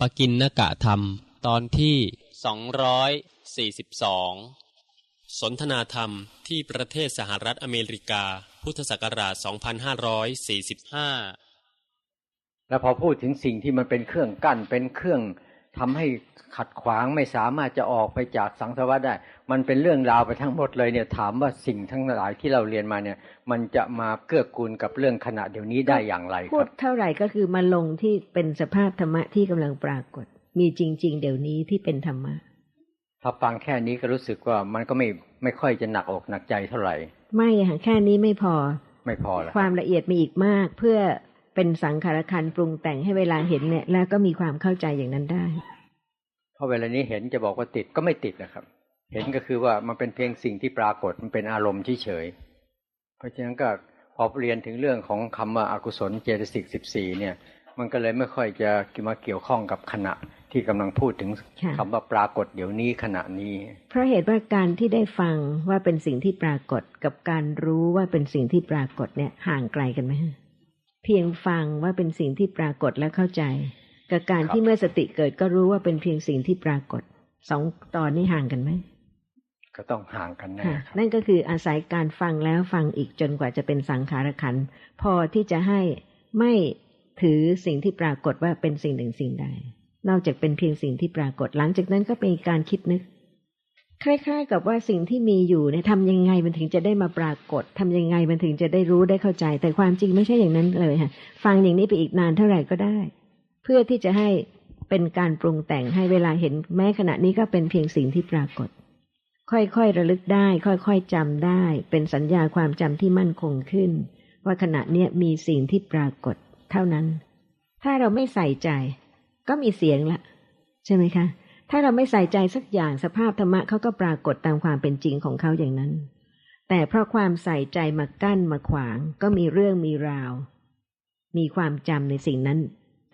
ปกินนกะธรรม ตอนที่ 242 สนทนาธรรมที่ประเทศสหรัฐอเมริกา พุทธศักราช 2545 แล้วพอพูดถึงสิ่งที่มันเป็นเครื่องกั้นเป็นเครื่อง ทำให้ขัดขวางไม่สามารถจะออกไปจากสังสารวัฏได้ มันเป็นเรื่องราวไปทั้งหมดเลยเนี่ยถามว่าสิ่งทั้งหลายที่เราเรียนมาเนี่ย มันจะมาเกื้อกูลกับเรื่องขณะเดี๋ยวนี้ได้อย่างไรคพูรัดบเท่าไหร่ก็คือมาลงที่เป็นสภาพธรรมะที่กำลังปรากฏ มีจริง ๆ เดี๋ยวนี้ที่เป็นธรรมะถ้าฟังแค่นี้ก็รู้สึกว่ามันก็ไม่ไม่ค่อยจะหนักอกหนักใจเท่าไหร่ ไม่ค่ะแค่นี้ไม่พอ ไม่พอแล้วความละเอียดมีอีกมากเพื่อ เป็นสังขารคันปรุงแต่งให้เวลาเห็นเนี่ย แล้วก็มีความเข้าใจอย่างนั้นได้เพราะเวลานี้เห็นจะบอกว่าติดก็ไม่ติดนะครับ เห็นก็คือว่ามันเป็นเพียงสิ่งที่ปรากฏมันเป็นอารมณ์เฉยๆเพราะฉะนั้นก็พอเรียนถึงเรื่องของคำว่าอากุศลเจตสิกสิบสี่เนี่ย มันก็เลยไม่ค่อยจะมาเกี่ยวข้องกับขณะที่กำลังพูดถึงค่ะคำว่าปรากฏเดี๋ยวนี้ขณะนี้ เพราะเหตุว่าการที่ได้ฟังว่าเป็นสิ่งที่ปรากฏกับการรู้ว่าเป็นสิ่งที่ปรากฏเนี่ยห่างไกลกันไหมฮะ เพียงฟังว่าเป็นสิ่งที่ปรากฏและเข้าใจ กับการครับที่เมื่อสติเกิดก็รู้ว่าเป็นเพียงสิ่งที่ปรากฏสองตอนนี้ห่างกันไหมก็ต้องห่างกันแน่ค่ะครับนั่นก็คืออาศัยการฟังแล้วฟังอีกจนกว่าจะเป็นสังขารขันธ์พอที่จะให้ไม่ถือสิ่งที่ปรากฏว่าเป็นสิ่งหนึ่งสิ่งใดนอกจากเป็นเพียงสิ่งที่ปรากฏหลังจากนั้นก็เป็นการคิดนึก คล้ายๆ กับว่าสิ่งที่มีอยู่เนี่ยทำยังไงมันถึงจะได้มาปรากฏทำยังไงมันถึงจะได้รู้ได้เข้าใจ แต่ความจริงไม่ใช่อย่างนั้นเลยค่ะฟังอย่างนี้ไปอีกนานเท่าไหร่ก็ได้ เพื่อที่จะให้เป็นการปรุงแต่งให้เวลาเห็นแม้ขณะนี้ก็เป็นเพียงสิ่งที่ปรากฏ ค่อยๆระลึกได้ ค่อยๆจำได้ เป็นสัญญาความจำที่มั่นคงขึ้น ว่าขณะเนี้ยมีสิ่งที่ปรากฏ เท่านั้น ถ้าเราไม่ใส่ใจ ก็มีเสียงละใช่ไหมคะ ถ้าเราไม่ใส่ใจสักอย่างสภาพธรรมะเขาก็ปรากฏตามความเป็นจริงของเขาอย่างนั้น แต่เพราะความใส่ใจมากั้นมาขวาง ก็มีเรื่องมีราว มีความจำในสิ่งนั้น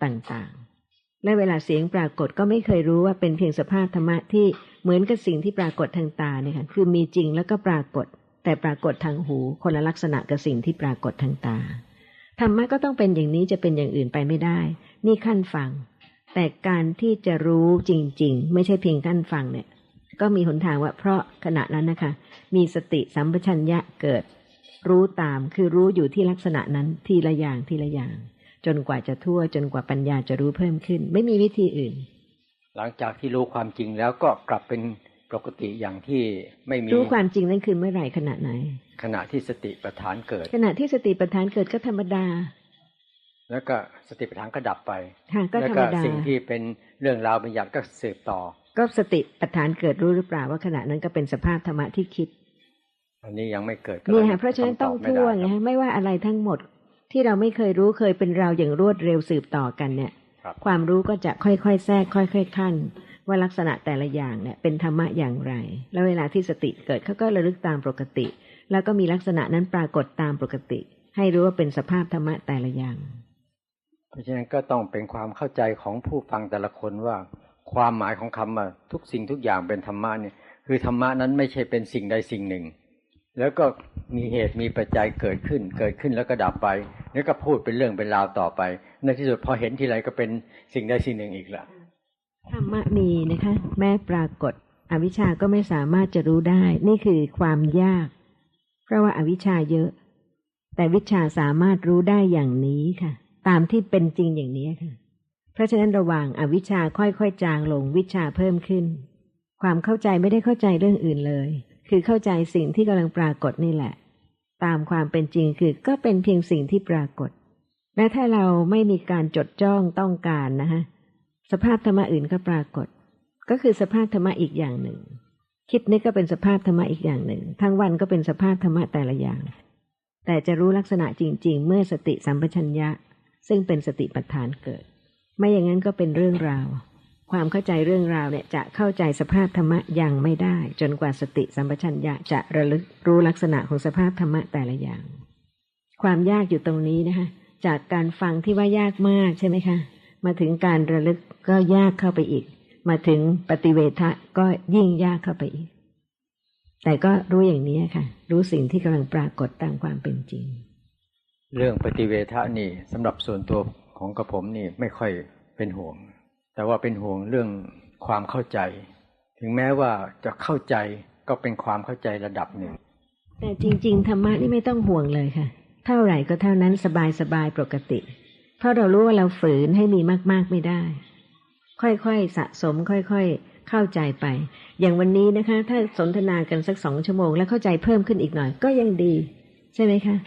ต่างๆ และเวลาเสียงปรากฏก็ไม่เคยรู้ว่าเป็นเพียงสภาพธรรมะที่เหมือนกับสิ่งที่ปรากฏทางตาเนี่ยค่ะคือมีจริงแล้วก็ปรากฏ แต่ปรากฏทางหูคนละลักษณะกับสิ่งที่ปรากฏทางตาธรรมะก็ต้องเป็นอย่างนี้จะเป็นอย่างอื่นไปไม่ได้ นี่ขั้นฟัง แต่การที่จะรู้จริง ๆ ไม่ใช่เพียงขั้นฟังเนี่ย ก็มีหนทางว่าเพราะขณะนั้นนะคะ มีสติสัมปชัญญะเกิด รู้ตามคือรู้อยู่ที่ลักษณะนั้นทีละอย่างทีละอย่าง จนกว่าจะทั่วจนกว่าปัญญาจะรู้เพิ่มขึ้น ไม่มีวิธีอื่น หลังจากที่รู้ความจริงแล้วก็กลับเป็นปกติอย่างที่ไม่มีรู้ความจริงนั่นคือเมื่อไหร่ขณะไหน ขณะที่สติปัฏฐานเกิด ขณะที่สติปัฏฐานเกิดก็ธรรมดา แล้วก็สติปัฏฐานก็ดับไปค่ะก็แล้วธรก็รมดาสิ่งที่เป็นเรื่องราวบัญญัติก็สืบต่อ ก็สติปัฏฐานเกิดรู้หรือเปล่าว่าขณะนั้นก็เป็นสภาพธรรมะที่คิด อันนี้ยังไม่เกิดก็เนี่ยลค่ะเพราะฉะนั้นต้องคำบไม่ทั่วได้ไงครับฮะไม่ว่าอะไรทั้งหมดที่เราไม่เคยรู้เคยเป็นเราอย่างรวดเร็วสืบต่อกันเนี่ยครับความรู้ก็จะค่อยๆแทรกค่อยๆขั้นว่าลักษณะแต่ละอย่างเนี่ยเป็นธรรมะอย่างไร แล้วเวลาที่สติเกิดเขาก็ระลึกตามปกติ แล้วก็มีลักษณะนั้นปรากฏตามปกติ ให้รู้ว่าเป็นสภาพธรรมะแต่ละอย่าง เพราะฉะนั้นก็ต้องเป็นความเข้าใจของผู้ฟังแต่ละคนว่า ความหมายของคำว่าทุกสิ่งทุกอย่างเป็นธรรมะเนี่ย คือธรรมะนั้นไม่ใช่เป็นสิ่งใดสิ่งหนึ่ง แล้วก็มีเหตุมีปัจจัยเกิดขึ้น เกิดขึ้นแล้วก็ดับไปแล้วก็พูดเป็นเรื่องเป็นราวต่อไป ในที่สุดพอเห็นทีไรก็เป็นสิ่งใดสิ่งหนึ่งอีกละธรรมะมีนะคะ แม้ปรากฏอวิชชาก็ไม่สามารถจะรู้ได้ นี่คือความยาก เพราะว่าอาวิชชาเยอะ แต่วิชาสามารถรู้ได้อย่างนี้ค่ะ ตามที่เป็นจริงอย่างนี้ค่ะ เพราะฉะนั้นระหว่างอวิชชาค่อยๆ จางลงวิชาเพิ่มขึ้น ความเข้าใจไม่ได้เข้าใจเรื่องอื่นเลย คือเข้าใจสิ่งที่กำลังปรากฏนี่แหละ ตามความเป็นจริงคือก็เป็นเพียงสิ่งที่ปรากฏ และถ้าเราไม่มีการจดจ้องต้องการนะคะสภาพธรรมะอื่นก็ปรากฏ ก็คือสภาพธรรมะอีกอย่างหนึ่ง คิดนึกก็เป็นสภาพธรรมะอีกอย่างหนึ่ง ทั้งวันก็เป็นสภาพธรรมะแต่ละอย่าง แต่จะรู้ลักษณะจริง ๆ เมื่อสติสัมปชัญญะ ซึ่งเป็นสติปัฏฐานเกิด ไม่อย่างนั้นก็เป็นเรื่องราว ความเข้าใจเรื่องราวเนี่ยจะเข้าใจสภาพธรรมะยังไม่ได้ จนกว่าสติสัมปชัญญะจะระลึกรู้ลักษณะของสภาพธรรมะแต่ละอย่าง ความยากอยู่ตรงนี้นะคะจากการฟังที่ว่ายากมากใช่ไหมคะมาถึงการระลึกก็ยากเข้าไปอีก มาถึงปฏิเวทะก็ยิ่งยากเข้าไปอีก แต่ก็รู้อย่างนี้ค่ะ รู้สิ่งที่กำลังปรากฏตามความเป็นจริง เรื่องปฏิเวทะนี่สำหรับส่วนตัวของกระผมนี่ไม่ค่อยเป็นห่วง แต่ว่าเป็นห่วงเรื่องความเข้าใจ ถึงแม้ว่าจะเข้าใจก็เป็นความเข้าใจระดับหนึ่ง แต่จริง ๆ ธรรมะนี่ไม่ต้องห่วงเลยค่ะ เท่าไหร่ก็เท่านั้นสบายสบายปกติ เพราะเรารู้ว่าเราฝืนให้มีมาก ๆไม่ได้ ค่อยๆสะสมค่อยๆ เข้าใจไป อย่างวันนี้นะคะ ถ้าสนทนากันสักสองชั่วโมง แล้วเข้าใจเพิ่มขึ้นอีกหน่อยก็ยังดี ใช่ไหมคะ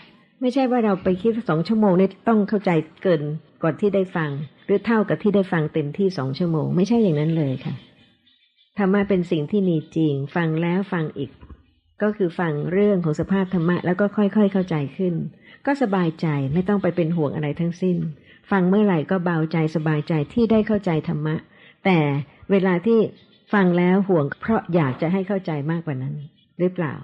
ไม่ใช่ว่าเราไปคิดสองชั่วโมงเนี่ยต้องเข้าใจเกินกว่าที่ได้ฟัง หรือเท่ากับที่ได้ฟังเต็มที่สองชั่วโมง ไม่ใช่อย่างนั้นเลยค่ะธรรมะเป็นสิ่งที่มีจริง ฟังแล้วฟังอีก ก็คือฟังเรื่องของสภาพธรรมะแล้วก็ค่อยๆเข้าใจขึ้น ก็สบายใจไม่ต้องไปเป็นห่วงอะไรทั้งสิ้น ฟังเมื่อไหร่ก็เบาใจสบายใจที่ได้เข้าใจธรรมะ แต่เวลาที่ฟังแล้วห่วงเพราะอยากจะให้เข้าใจมากกว่านั้น หรือเปล่า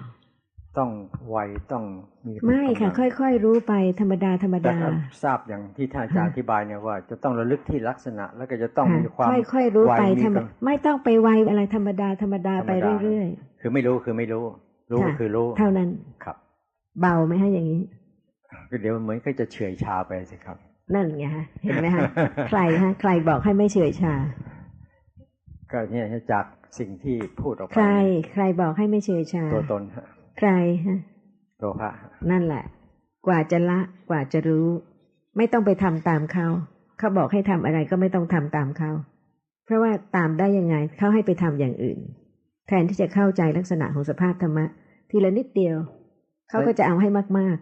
ต้องไวต้องมีไม่ค่ะกำลังค่อยๆรู้ไปธรรมดาธรรมแต่ดาก็ทราบอย่างที่ท่านอาจารย์อธิบายเนี่ยว่า จะต้องระลึกที่ลักษณะ แล้วก็จะต้องมีความค่ะค่อยๆรู้ไปไวมีธรรมกำไม่ต้องไปไวอะไรธรรมดาธรรมดาไปธรรมดาเรื่อยคือไม่รู้คือไม่รู้ รู้ก็ค่ะคือรู้ๆเท่านั้นครับ เบาไหมฮะอย่างนี้ก็เดี๋ยวเหมือนก็จะเฉื่อยชาไปสิครับ นั่นไงฮะเห็นไหมฮะใครฮะใครบอกให้ไม่เฉื่อยชา ก็เนี่ยจากสิ่งที่พูดออกไปใครใครบอกให้ไม่เฉื่อยชา ตัวตนฮะ ใครฮะโลภะฮะนั่นแหละ กว่าจะละ กว่าจะรู้ ไม่ต้องไปทำตามเขาเขาบอกให้ทำอะไรก็ไม่ต้องทำตามเขาเพราะว่าตามได้ยังไงเขาให้ไปทำอย่างอื่น แทนที่จะเข้าใจลักษณะของสภาพธรรมะ ทีละนิดเดียวเขาก็จะเอาให้มาก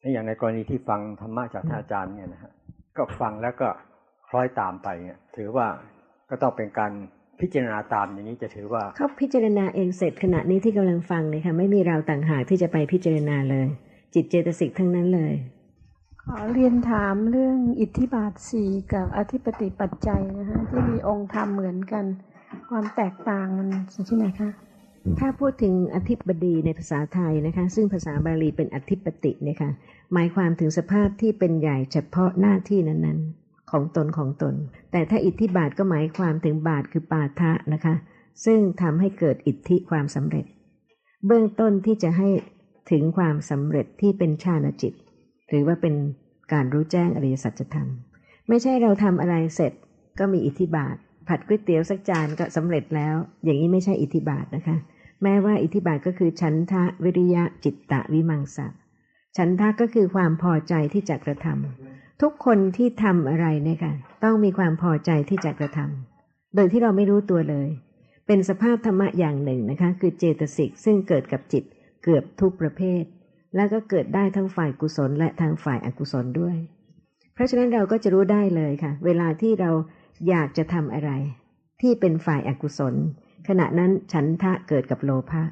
และอย่างในกรณีที่ฟังธรรมะจากท่านอาจารย์เนี่ยนะฮะก็ฟังแล้วก็คล้อยตามไปเนี่ยถือว่าก็ต้องเป็นการ พิจารณาตามอย่างนี้จะถือว่าๆเขาพิจารณาเองเสร็จขณะนี้ที่กำลังฟังเนี่ยค่ะไม่มีเราต่างหากที่จะไปพิจารณาเลย จิตเจตสิกทั้งนั้นเลย ขอเรียนถามเรื่องอิทธิบาทสี่กับอธิปติปัจจัยนะคะที่มีองค์ธรรมเหมือนกัน ความแตกต่างมันอยู่ที่ไหนคะถ้าพูดถึงอธิบดีในภาษาไทยนะคะ ซึ่งภาษาบาลีเป็นอธิปติเนี่ยค่ะหมายความถึงสภาพที่เป็นใหญ่เฉพาะหน้าที่นั้นๆ ของตนของตน แต่ถ้าอิทธิบาทก็หมายความถึงบาทคือปาทะนะคะ ซึ่งทำให้เกิดอิทธิความสำเร็จ เบื้องต้นที่จะให้ถึงความสำเร็จที่เป็นฌานจิต หรือว่าเป็นการรู้แจ้งอริยสัจธรรม ไม่ใช่เราทำอะไรเสร็จก็มีอิทธิบาท ผัดก๋วยเตี๋ยวสักจานก็สำเร็จแล้ว อย่างนี้ไม่ใช่อิทธิบาทนะคะ แม้ว่าอิทธิบาทก็คือฉันทะวิริยะจิตตะวิมังสะฉันทะก็คือความพอใจที่จะกระทำ ทุกคนที่ทำอะไรเนี่ยค่ะ ต้องมีความพอใจที่จะกระทำโดยที่เราไม่รู้ตัวเลย เป็นสภาพธรรมะอย่างหนึ่งนะคะ คือเจตสิกซึ่งเกิดกับจิตเกือบทุกประเภท แล้วก็เกิดได้ทั้งฝ่ายกุศลและทางฝ่ายอกุศลด้วย เพราะฉะนั้นเราก็จะรู้ได้เลยค่ะ เวลาที่เราอยากจะทำอะไร ที่เป็นฝ่ายอกุศล ขณะนั้นฉันทะเกิดกับโลภะ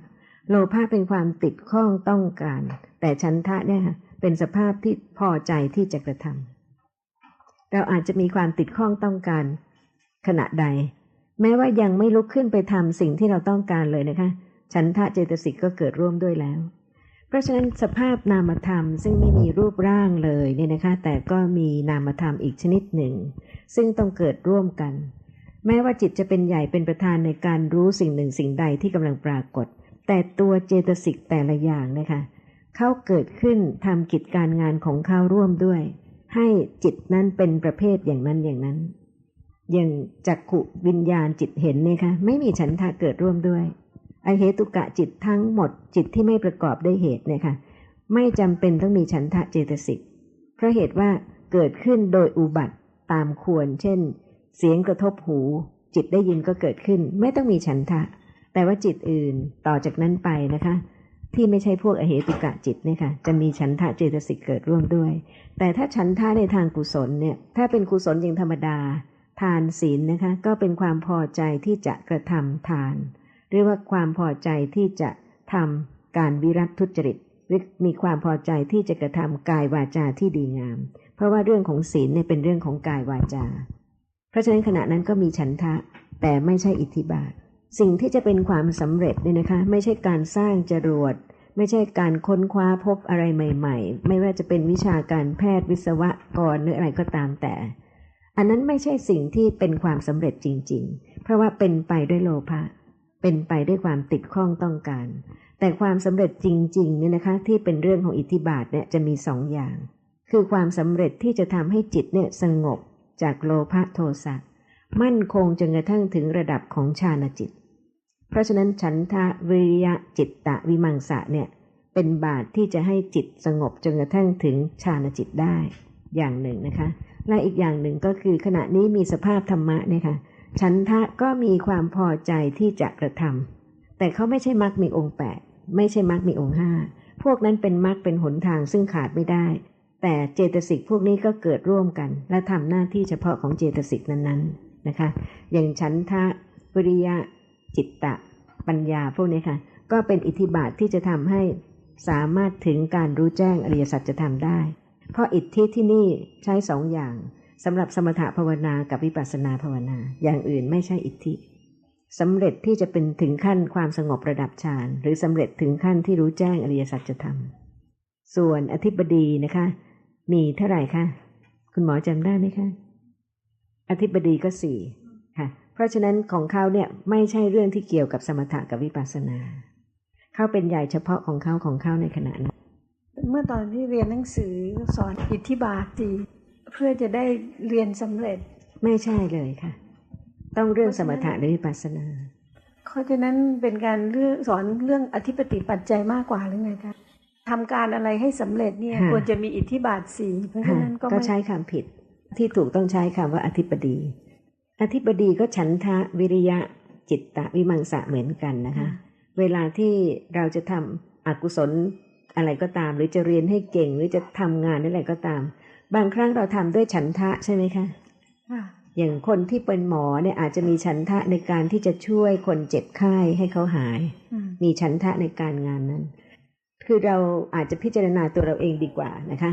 โลภะเป็นความติดข้องต้องการ แต่ฉันทะเนี่ยค่ะเป็นสภาพที่พอใจที่จะกระทำ เราอาจจะมีความติดข้องต้องการ ขณะใด แม้ว่ายังไม่ลุกขึ้นไปทำสิ่งที่เราต้องการเลยนะคะ ฉันทะเจตสิกก็เกิดร่วมด้วยแล้ว เพราะฉะนั้นสภาพนามธรรมซึ่งไม่มีรูปร่างเลยเนี่ยนะคะ แต่ก็มีนามธรรมอีกชนิดหนึ่ง ซึ่งต้องเกิดร่วมกัน แม้ว่าจิตจะเป็นใหญ่เป็นประธานในการรู้สิ่งหนึ่งสิ่งใดที่กำลังปรากฏ แต่ตัวเจตสิกแต่ละอย่างนะคะเขาเกิดขึ้นทำกิจการงานของเขาร่วมด้วย ให้จิตนั้นเป็นประเภทอย่างนั้นอย่างนั้น อย่างจักขุวิญญาณจิตเห็นเนี่ยคะไม่มีฉันทะเกิดร่วมด้วยไอเหตุกะจิตทั้งหมดจิตที่ไม่ประกอบด้วยเหตุเนี่ยค่ะไม่จำเป็นต้องมีฉันทะเจตสิก เพราะเหตุว่าเกิดขึ้นโดยอุบัติตามควร เช่น เสียงกระทบหู จิตได้ยินก็เกิดขึ้น ไม่ต้องมีฉันทะ แต่ว่าจิตอื่นต่อจากนั้นไปนะคะ ที่ไม่ใช่พวกอเหตุกะจิตเนี่ยค่ะจะมีฉันทะเจตสิกเกิดร่วมด้วย แต่ถ้าฉันทะในทางกุศลเนี่ยถ้าเป็นกุศลอย่างธรรมดา ทานศีลนะคะก็เป็นความพอใจที่จะกระทำทาน เรียกว่าความพอใจที่จะทำการวิรัตทุจริตมีความพอใจที่จะกระทำกายวาจาที่ดีงาม เพราะว่าเรื่องของศีลเนี่ยเป็นเรื่องของกายวาจา เพราะฉะนั้นขณะนั้นก็มีฉันทะแต่ไม่ใช่อิทธิบาท สิ่งที่จะเป็นความสำเร็จเนี่ยนะคะ ไม่ใช่การสร้างจรวดไม่ใช่การค้นคว้าพบอะไรใหม่ ๆ ไม่ว่าจะเป็นวิชาการแพทย์วิศวกรหรืออะไรก็ตามแต่ อันนั้นไม่ใช่สิ่งที่เป็นความสำเร็จจริง ๆ เพราะว่าเป็นไปด้วยโลภะเป็นไปด้วยความติดข้องต้องการ แต่ความสำเร็จจริงๆเนี่ยนะคะ ที่เป็นเรื่องของอิทธิบาทเนี่ยจะมีสองอย่าง คือความสำเร็จที่จะทำให้จิตเนี่ยสงบจากโลภะโทสะมั่นคงจนกระทั่งถึงระดับของฌานจิต เพราะฉะนั้นฉันทะวิริยะจิตตะวิมังสะเนี่ย เป็นบาตที่จะให้จิตสงบจนกระทั่งถึงฌานจิตได้อย่างหนึ่งนะคะ และอีกอย่างหนึ่งก็คือขณะนี้มีสภาพธรรมะเนี่ยค่ะฉันทะก็มีความพอใจที่จะกระทำแต่เขาไม่ใช่มรรคมีองค์แปดไม่ใช่มรรคมีองค์ห้าพวกนั้นเป็นมรรคเป็นหนทางซึ่งขาดไม่ได้ แต่เจตสิกพวกนี้ก็เกิดร่วมกัน และทำหน้าที่เฉพาะของเจตสิกนั้นๆนะคะ อย่างฉันทะวิริยะ จิตตะ ปัญญาพวกนี้ค่ะ ก็เป็นอิทธิบาทที่จะทำให้สามารถถึงการรู้แจ้งอริยสัจจะทำได้ เพราะอิทธิที่นี่ใช้สองอย่างสำหรับสมถะภาวนากับวิปัสสนาภาวนา อย่างอื่นไม่ใช่อิทธิสำเร็จที่จะเป็นถึงขั้นความสงบระดับฌานหรือสำเร็จถึงขั้นที่รู้แจ้งอริยสัจธรรม ส่วนอธิบดีนะคะ มีเท่าไหร่คะ คุณหมอจำได้ไหมคะ อธิบดีก็สี่ค่ะ เพราะฉะนั้นของเขาเนี่ยไม่ใช่เรื่องที่เกี่ยวกับสมถะกับวิปัสสนา เขาเป็นใหญ่เฉพาะของเขาของเขาในขณะนั้น เมื่อตอนที่เรียนหนังสือสอนอิทธิบาทดีเพื่อจะได้เรียนสำเร็จ ไม่ใช่เลยค่ะ ต้องเรื่องสมถะหรือวิปัสสนาเพราะฉะนั้นเป็นการเรื่องสอนเรื่องอธิปติปัจจัยมากกว่าหรือไงคะทำการอะไรให้สำเร็จเนี่ยค่ะควรจะมีอิทธิบาทสี่เพราะฉะนั้นก็ก็ไม่ใช้คำผิดที่ถูกต้องใช้คำว่าอธิบดี อธิบดีก็ฉันทะวิริยะจิตตะวิมังสะเหมือนกันนะคะ เวลาที่เราจะทำอกุศลอะไรก็ตาม หรือจะเรียนให้เก่งหรือจะทำงานอะไรก็ตาม บางครั้งเราทำด้วยฉันทะใช่ไหมคะค่ะอย่างคนที่เป็นหมอเนี่ยอาจจะมีฉันทะในการที่จะช่วยคนเจ็บไข้ให้เขาหายอืมมีฉันทะในการงานนั้น คือเราอาจจะพิจารณาตัวเราเองดีกว่านะคะ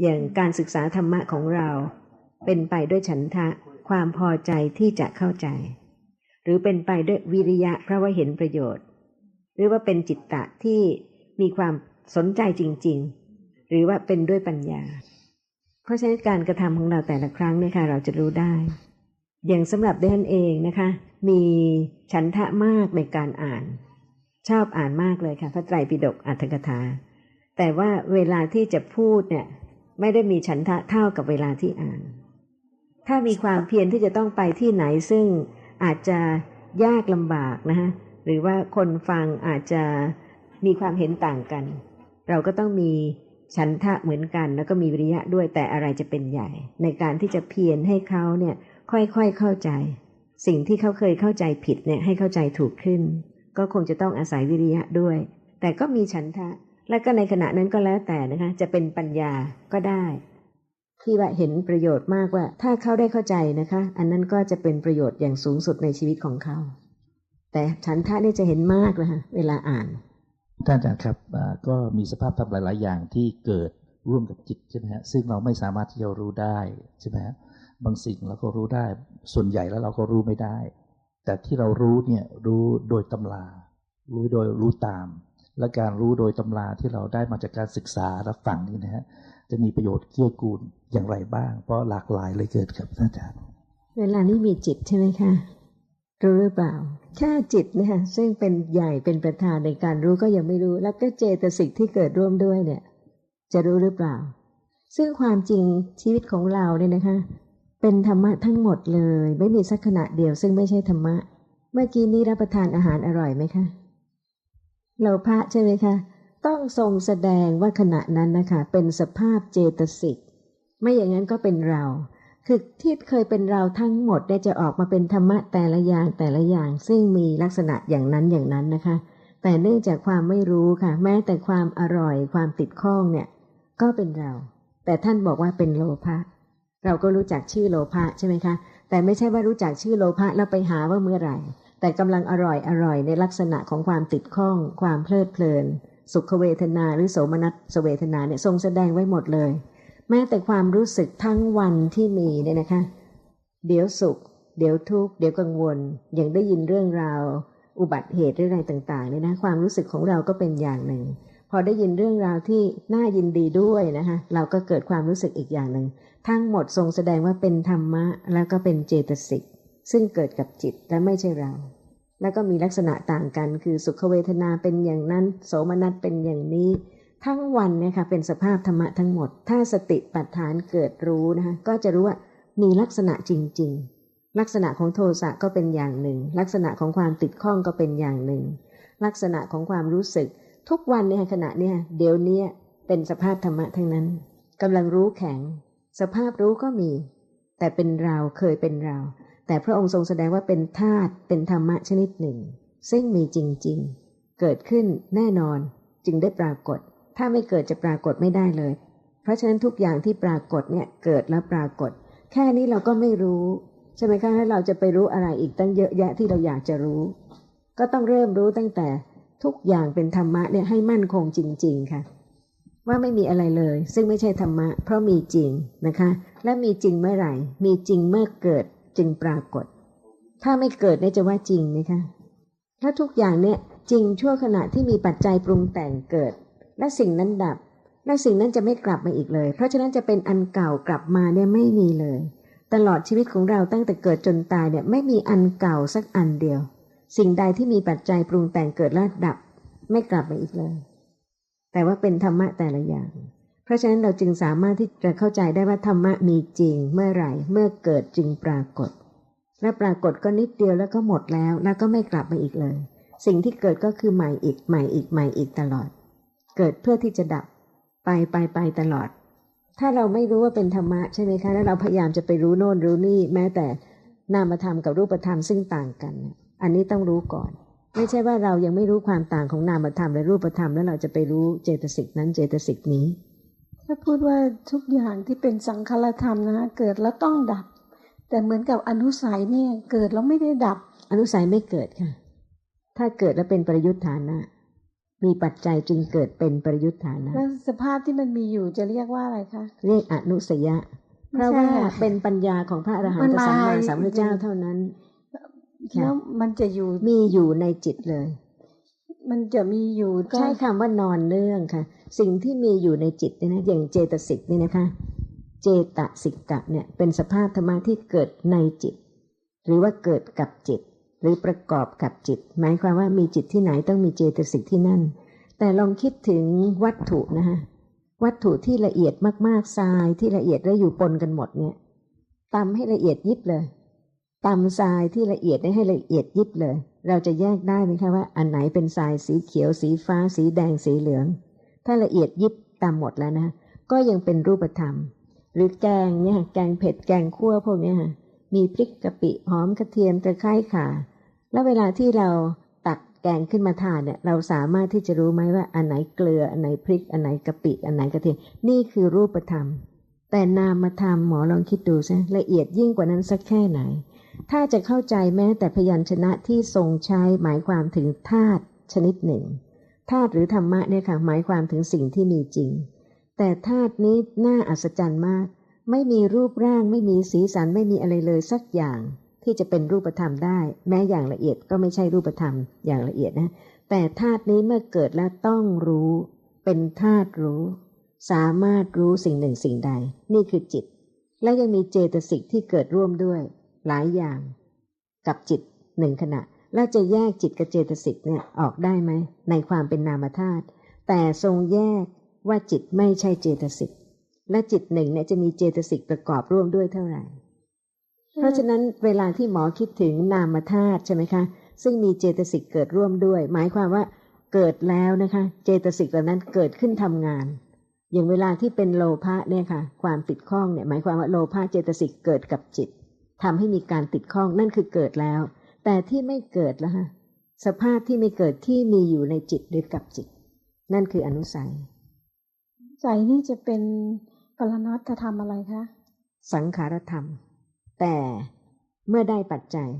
อย่างการศึกษาธรรมะของเราเป็นไปด้วยฉันทะ ความพอใจที่จะเข้าใจ หรือเป็นไปด้วยวิริยะเพราะว่าเห็นประโยชน์ หรือว่าเป็นจิตตะที่มีความสนใจจริง ๆ หรือว่าเป็นด้วยปัญญา เพราะฉะนั้นการกระทำของเราแต่ละครั้งเนี่ยค่ะเราจะรู้ได้ อย่างสำหรับเดนเองนะคะ มีฉันทะมากในการอ่าน ชอบอ่านมากเลยค่ะ พระไตรปิฎกอัตถกถา แต่ว่าเวลาที่จะพูดเนี่ยไม่ได้มีฉันทะเท่ากับเวลาที่อ่าน ถ้ามีความเพียรที่จะต้องไปที่ไหนซึ่งอาจจะยากลำบากนะคะหรือว่าคนฟังอาจจะมีความเห็นต่างกัน เราก็ต้องมีฉันทะเหมือนกัน แล้วก็มีวิริยะด้วยแต่อะไรจะเป็นใหญ่ ในการที่จะเพียรให้เขาเนี่ยค่อยๆเข้าใจ สิ่งที่เขาเคยเข้าใจผิดเนี่ยให้เข้าใจถูกขึ้น ก็คงจะต้องอาศัยวิริยะด้วย แต่ก็มีฉันทะ และก็ในขณะนั้นก็แล้วแต่นะคะ จะเป็นปัญญาก็ได้ ที่ว่าเห็นประโยชน์มากว่า ถ้าเขาได้เข้าใจนะคะ อันนั้นก็จะเป็นประโยชน์อย่างสูงสุดในชีวิตของเขา แต่ฉันทะนี่จะเห็นมากเลยค่ะเวลาอ่านท่านอาจารย์ครับก็มีสภาพธรรมหลาย ๆ อย่างที่เกิดร่วมกับจิตใช่ไหมฮะซึ่งเราไม่สามารถที่จะรู้ได้ใช่ไหมฮะบางสิ่งเราก็รู้ได้ ส่วนใหญ่แล้วเราก็รู้ไม่ได้ แต่ที่เรารู้เนี่ยรู้โดยตำรารู้โดยรู้ตาม และการรู้โดยตำราที่เราได้มาจากการศึกษาและฟังนี่นะฮะ จะมีประโยชน์เกื้อกูลอย่างไรบ้าง เพราะหลากหลายเลยเกิดครับท่านอาจารย์ เวลานี้มีจิตใช่ไหมคะรู้หรือเปล่าแค่จิตเนะคะซึ่งเป็นใหญ่เป็นประธานในการรู้ก็ยังไม่รู้ แล้วก็เจตสิกที่เกิดร่วมด้วยเนี่ย จะรู้หรือเปล่า ซึ่งความจริงชีวิตของเราเนี่ยนะคะ เป็นธรรมะทั้งหมดเลย ไม่มีสักขณะเดียว ซึ่งไม่ใช่ธรรมะ เมื่อกี้นี้รับประทานอาหารอร่อยไหมคะโลภะใช่ไหมคะ ต้องทรงแสดงว่าขณะนั้นนะคะเป็นสภาพเจตสิก ไม่อย่างนั้นก็เป็นเรา คือที่เคยเป็นเราทั้งหมดเนี่ยจะออกมาเป็นธรรมะแต่ละอย่างแต่ละอย่าง ซึ่งมีลักษณะอย่างนั้นอย่างนั้นนะคะ แต่เนื่องจากความไม่รู้ค่ะ แม้แต่ความอร่อยความติดข้องเนี่ย ก็เป็นเรา แต่ท่านบอกว่าเป็นโลภะเราก็รู้จักชื่อโลภะใช่ไหมคะ แต่ไม่ใช่ว่ารู้จักชื่อโลภะแล้วไปหาว่าเมื่อไหร่ แต่กำลังอร่อยอร่อยในลักษณะของความติดข้อง ความเพลิดเพลิน สุขเวทนาหรือโสมนัสเวทนาเนี่ยทรงแสดงไว้หมดเลย แม้แต่ความรู้สึกทั้งวันที่มีเนี่ยนะคะ เดี๋ยวสุข เดี๋ยวทุกข์เดี๋ยวกังวล อย่างได้ยินเรื่องราว อุบัติเหตุหรืออะไรต่างๆเนี่ยนะความรู้สึกของเราก็เป็นอย่างหนึ่ง พอได้ยินเรื่องราวที่น่ายินดีด้วยนะคะเราก็เกิดความรู้สึกอีกอย่างหนึ่งทั้งหมดทรงแสดงว่าเป็นธรรมะแล้วก็เป็นเจตสิกซึ่งเกิดกับจิตและไม่ใช่เรา แล้วก็มีลักษณะต่างกัน คือสุขเวทนาเป็นอย่างนั้น โสมนัสเป็นอย่างนี้ ทั้งวันเนี่ยค่ะเป็นสภาพธรรมะทั้งหมด ถ้าสติปัฏฐานเกิดรู้นะคะก็จะรู้ว่ามีลักษณะจริง ๆ ลักษณะของโทสะก็เป็นอย่างหนึ่ง ลักษณะของความติดข้องก็เป็นอย่างหนึ่ง ลักษณะของความรู้สึก ทุกวันเนี่ยขณะเนี่ยเดี๋ยวนี้เป็นสภาพธรรมะทั้งนั้นกำลังรู้แข็ง สภาพรู้ก็มี แต่เป็นเราเคยเป็นเรา แต่พระองค์ทรงแสดงว่าเป็นธาตุเป็นธรรมะชนิดหนึ่ง ซึ่งมีจริง ๆ เกิดขึ้นแน่นอนจึงได้ปรากฏ ถ้าไม่เกิดจะปรากฏไม่ได้เลย เพราะฉะนั้นทุกอย่างที่ปรากฏเนี่ยเกิดแล้วปรากฏ แค่นี้เราก็ไม่รู้ใช่ไหมคะถ้าเราจะไปรู้อะไรอีกตั้งเยอะแยะที่เราอยากจะรู้ ก็ต้องเริ่มรู้ตั้งแต่ทุกอย่างเป็นธรรมะเนี่ยให้มั่นคงจริง ๆ ค่ะ ว่าไม่มีอะไรเลย ซึ่งไม่ใช่ธรรมะ เพราะมีจริงนะคะ และมีจริงเมื่อไหร่ มีจริงเมื่อเกิด จึงปรากฏ ถ้าไม่เกิดนี่จะว่าจริงไหมคะถ้าทุกอย่างเนี่ยจริงชั่วขณะที่มีปัจจัยปรุงแต่งเกิด และสิ่งนั้นดับ และสิ่งนั้นจะไม่กลับมาอีกเลย เพราะฉะนั้นจะเป็นอันเก่ากลับมาเนี่ยไม่มีเลย ตลอดชีวิตของเราตั้งแต่เกิดจนตายเนี่ยไม่มีอันเก่าสักอันเดียว สิ่งใดที่มีปัจจัยปรุงแต่งเกิดและดับ ไม่กลับมาอีกเลย แต่ว่าเป็นธรรมะแต่ละอย่าง เพราะฉะนั้นเราจึงสามารถที่จะเข้าใจได้ว่าธรรมะมีจริง เมื่อไหร่ เมื่อเกิดจึงปรากฏ และปรากฏก็นิดเดียวแล้วก็หมดแล้ว แล้วก็ไม่กลับมาอีกเลย สิ่งที่เกิดก็คือใหม่อีกใหม่อีกใหม่อีกตลอด เกิดเพื่อที่จะดับไปไปไปตลอด ถ้าเราไม่รู้ว่าเป็นธรรมะใช่ไหมคะแล้วเราพยายามจะไปรู้โน่นรู้นี่ แม้แต่นามธรรมกับรูปธรรมซึ่งต่างกัน อันนี้ต้องรู้ก่อนไม่ใช่ว่าเรายังไม่รู้ความต่างของนามธรรมและรูปธรรมแล้วเราจะไปรู้เจตสิกนั้นเจตสิกนี้ ถ้าพูดว่าทุกอย่างที่เป็นสังขารธรรมนะเกิดแล้วต้องดับ แต่เหมือนกับอนุสัยเนี่ยเกิดแล้วไม่ได้ดับ อนุสัยไม่เกิดค่ะ ถ้าเกิดแล้วเป็นประยุทธฐานะ มีปัจจัยจึงเกิดเป็นประยุทธฐานะแล้วสภาพที่มันมีอยู่จะเรียกว่าอะไรคะเรียกอนุสยะไม่เพราะใช่ว่าเป็นปัญญาของพระอรหันมันตมาสัมมาสัมพุทธเจ้าเท่านั้นค่ะแล้วมันจะอยู่มีอยู่ในจิตเลย มันจะมีอยู่ก็ใช้คำว่านอนเนื่องค่ะ สิ่งที่มีอยู่ในจิตเนี่ยนะอย่างเจตสิกนี่นะคะ เจตสิกะเนี่ยเป็นสภาพธรรมะที่เกิดในจิต หรือว่าเกิดกับจิต หรือประกอบกับจิต หมายความว่ามีจิตที่ไหนต้องมีเจตสิกที่นั่น แต่ลองคิดถึงวัตถุนะคะวัตถุที่ละเอียดมากๆทรายที่ละเอียดแล้วอยู่ปนกันหมดเนี่ยตำให้ละเอียดยิบเลยตำทรายที่ละเอียดได้ให้ละเอียดยิบเลย เราจะแยกได้ไหมคะว่า อันไหนเป็นทรายสีเขียวสีฟ้า สีแดงสีเหลือง ถ้าละเอียดยิบตามหมดแล้วนะก็ยังเป็นรูปธรรม หรือแกงเนี่ยแกงเผ็ดแกงคั่วพวกนี้ค่ะมีพริกกะปิหอมกระเทียมตะไคร้ข่า แล้วเวลาที่เราตักแกงขึ้นมาทานเนี่ยเราสามารถที่จะรู้ไหมว่าอันไหนเกลืออันไหนพริก อันไหนกะปิอันไหนกระเทียมนี่คือรูปธรรม แต่นามธรรมหมอลองคิดดูซะละเอียดยิ่งกว่านั้นสักแค่ไหน ถ้าจะเข้าใจแม้แต่พยัญชนะที่ทรงใช้หมายความถึงธาตุชนิดหนึ่งธาตุหรือธรรมะเนี่ยค่ะหมายความถึงสิ่งที่มีจริง แต่ธาตุนี้น่าอัศจรรย์มาก ไม่มีรูปร่างไม่มีสีสันไม่มีอะไรเลยสักอย่าง ที่จะเป็นรูปธรรมได้ แม้อย่างละเอียดก็ไม่ใช่รูปธรรมอย่างละเอียดนะแต่ธาตุนี้เมื่อเกิดแล้วต้องรู้ เป็นธาตุรู้ สามารถรู้สิ่งหนึ่งสิ่งใด นี่คือจิต และยังมีเจตสิกที่เกิดร่วมด้วย หลายอย่างกับจิตหนึ่งขณะ แล้วจะแยกจิตกับเจตสิกเนี่ยออกได้ไหม ในความเป็นนามธาตุแต่ทรงแยกว่าจิตไม่ใช่เจตสิกและจิตหนึ่งเนี่ยจะมีเจตสิกประกอบร่วมด้วยเท่าไหร่ เพราะฉะนั้นเวลาที่หมอคิดถึงนามธาตุใช่ไหมคะ ซึ่งมีเจตสิกเกิดร่วมด้วย หมายความว่าเกิดแล้วนะคะ เจตสิกเหล่านั้นเกิดขึ้นทำงาน อย่างเวลาที่เป็นโลภะเนี่ยค่ะ ความติดข้องเนี่ยหมายความว่าโลภะเจตสิกเกิดกับจิต ทำให้มีการติดข้องนั่นคือเกิดแล้ว แต่ที่ไม่เกิดแล้วฮะสภาพที่ไม่เกิดที่มีอยู่ในจิตหรือกับจิต นั่นคืออนุสัยใจนี่จะเป็นปรนัตถธรรมอะไรคะ สังขารธรรม แต่เมื่อได้ปัจจัย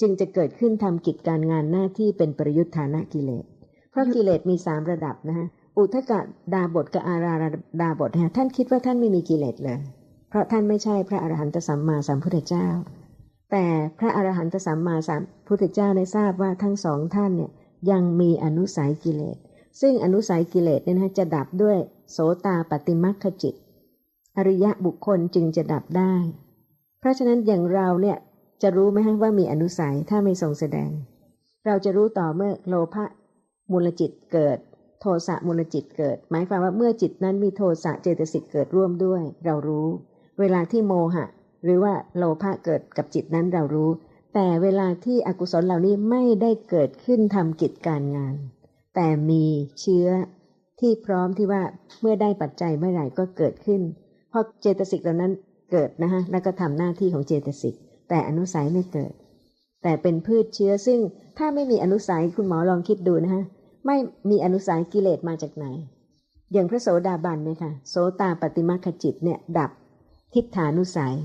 จึงจะเกิดขึ้นทำกิจการงานหน้าที่เป็นประยุทธฐานะกิเลส เพราะกิเลสมีสามระดับนะฮะ อุทกดาบทกับอาราดาบทฮะท่านคิดว่าท่านไม่มีกิเลสเลย เพราะท่านไม่ใช่พระอรหันตสัมมาสัมพุทธเจ้า แต่พระอรหันตสัมมาสัมพุทธเจ้าได้ทราบว่าทั้งสองท่านเนี่ยยังมีอนุสัยกิเลส ซึ่งอนุสัยกิเลสเนี่ยนะจะดับด้วยโสตาปฏิมัคคจิต อริยะบุคคลจึงจะดับได้ เพราะฉะนั้นอย่างเราเนี่ยจะรู้ไหมว่ามีอนุสัยถ้าไม่ทรงแสดง เราจะรู้ต่อเมื่อโลภะมูลจิตเกิด โทสะมูลจิตเกิด หมายความว่าเมื่อจิตนั้นมีโทสะเจตสิกเกิดร่วมด้วย เรารู้ เวลาที่โมหะ หรือว่าโลภะเกิดกับจิตนั้นเรารู้ แต่เวลาที่อกุศลเหล่านี้ไม่ได้เกิดขึ้นทำกิจการงาน แต่มีเชื้อที่พร้อมที่ว่าเมื่อได้ปัจจัยเมื่อไหร่ก็เกิดขึ้นเพราะเจตสิกเหล่านั้นเกิดนะฮะแล้วก็ทำหน้าที่ของเจตสิก แต่อนุสัยไม่เกิด แต่เป็นพืชเชื้อซึ่งถ้าไม่มีอนุสัยคุณหมอลองคิดดูนะฮะไม่มีอนุสัยกิเลสมาจากไหน อย่างพระโสดาบันเนี่ยค่ะโสตาปฏิมาขจิตเนี่ยดับ ทิฏฐานุสัย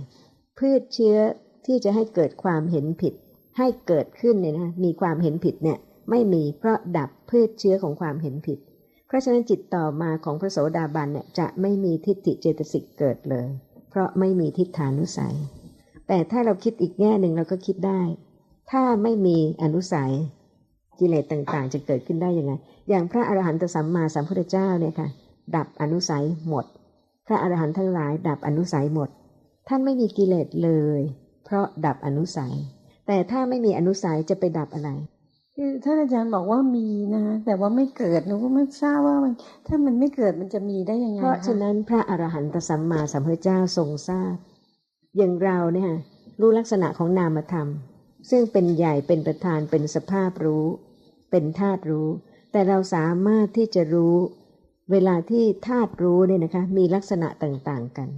พืชเชื้อที่จะให้เกิดความเห็นผิด ให้เกิดขึ้นเนี่ยนะมีความเห็นผิดเนี่ยไม่มีเพราะดับพืชเชื้อของความเห็นผิด เพราะฉะนั้นจิตต่อมาของพระโสดาบันเนี่ยจะไม่มีทิฏฐิเจตสิกเกิดเลย เพราะไม่มีทิฏฐานุสัย แต่ถ้าเราคิดอีกแง่หนึ่งเราก็คิดได้ ถ้าไม่มีอนุสัยกิเลสต่างๆ จะเกิดขึ้นได้ยังไง อย่างพระอรหันตสัมมาสัมพุทธเจ้าเนี่ยค่ะ ดับอนุสัยหมด พระอรหันต์ทั้งหลายดับอนุสัยหมด ท่านไม่มีกิเลสเลย เพราะดับอนุสัย แต่ถ้าไม่มีอนุสัยจะไปดับอะไรคือท่านอาจารย์บอกว่ามีนะแต่ว่าไม่เกิดหนูก็ไม่ทราบว่ามันถ้ามันไม่เกิดมันจะมีได้ยังไงเพราะคฉะนั้นพระอรหันตสัมมาสัมพุทธเจ้าทรงทราบ อย่างเราเนี่ยรู้ลักษณะของนามธรรม ซึ่งเป็นใหญ่เป็นประธานเป็นสภาพรู้ เป็นธาตุรู้ แต่เราสามารถที่จะรู้ เวลาที่ธาตุรู้เนี่ยนะคะมีลักษณะต่างๆกัน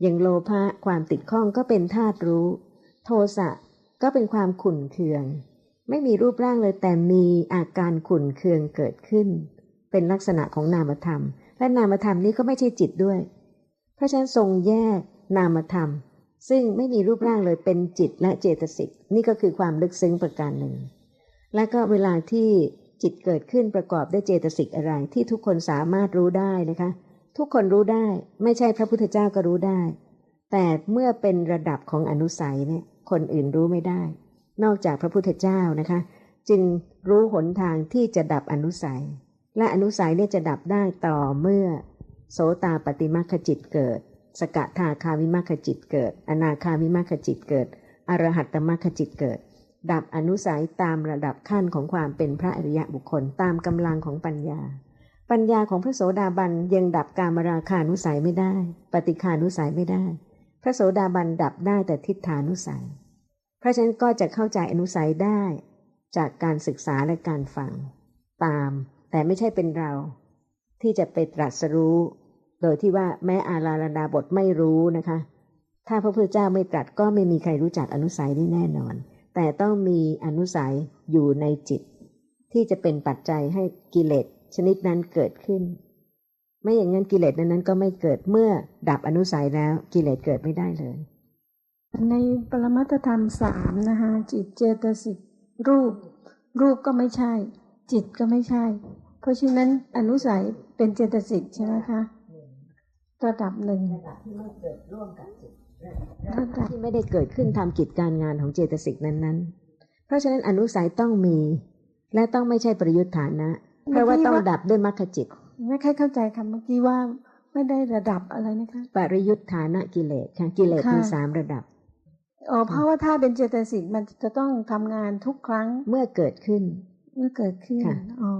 อย่างโลภะความติดข้องก็เป็นธาตุรู้ โทสะก็เป็นความขุ่นเคือง ไม่มีรูปร่างเลยแต่มีอาการขุ่นเคืองเกิดขึ้น เป็นลักษณะของนามธรรม และนามธรรมนี้ก็ไม่ใช่จิตด้วย เพราะฉะนั้นทรงแยกนามธรรม ซึ่งไม่มีรูปร่างเลยเป็นจิตและเจตสิกนี่ก็คือความลึกซึ้งประการหนึ่ง และก็เวลาที่ จิตเกิดขึ้นประกอบด้วยเจตสิกอะไรที่ทุกคนสามารถรู้ได้นะคะ ทุกคนรู้ได้ ไม่ใช่พระพุทธเจ้าก็รู้ได้ แต่เมื่อเป็นระดับของอนุสัยเนี่ยคนอื่นรู้ไม่ได้ นอกจากพระพุทธเจ้านะคะ จึงรู้หนทางที่จะดับอนุสัย และอนุสัยเนี่ยจะดับได้ต่อเมื่อ โสตาปฏิมาคจิตเกิด สกทาคามิมาคจิตเกิด อนาคามิมาคจิตเกิด อรหัตตมาคจิตเกิด ดับอนุสัยตามระดับขั้นของความเป็นพระอริยะบุคคลตามกำลังของปัญญา ปัญญาของพระโสดาบันยังดับกามราคานุสัยไม่ได้ ปฏิคานุสัยไม่ได้ พระโสดาบันดับได้แต่ทิฏฐานุสัย เพราะฉะนั้นก็จะเข้าใจอนุสัยได้ จากการศึกษาและการฟัง ตาม แต่ไม่ใช่เป็นเรา ที่จะไปตรัสรู้ โดยที่ว่าแม้อาราลดาบทไม่รู้นะคะ ถ้าพระพุทธเจ้าไม่ตรัสก็ไม่มีใครรู้จักอนุสัยนี้แน่นอน แต่ต้องมีอนุสัยอยู่ในจิต ที่จะเป็นปัจจัยให้กิเลสชนิดนั้นเกิดขึ้น ไม่อย่างนั้นกิเลสนั้นก็ไม่เกิดเมื่อดับอนุสัยแล้วกิเลสเกิดไม่ได้เลย ในปรมัตธรรมสามนะคะจิตเจตสิกรูป รูปก็ไม่ใช่ จิตก็ไม่ใช่ เพราะฉะนั้นอนุสัยเป็นเจตสิกใช่ไหมคะระดับหนึ่งระดับที่ ไม่ได้เกิดขึ้นทำกิจการงานของเจตสิกนั้นๆ เพราะฉะนั้นอนุสัยต้องมี และต้องไม่ใช่ประยุทธ์ฐานะ เพราะว่าต้องดับด้วยมรรคจิต ไม่ค่อยเข้าใจคำเมื่อกี้ว่าไม่ได้ระดับอะไรนะคะปริยุทธานะกิเลสค่ะกิเลสมีค่ะสามระดับอ๋อเพราะว่าถ้าเป็นเจตสิกมันจะต้องทำงานทุกครั้งเมื่อเกิดขึ้น เมื่อเกิดขึ้นค่ะอ๋อ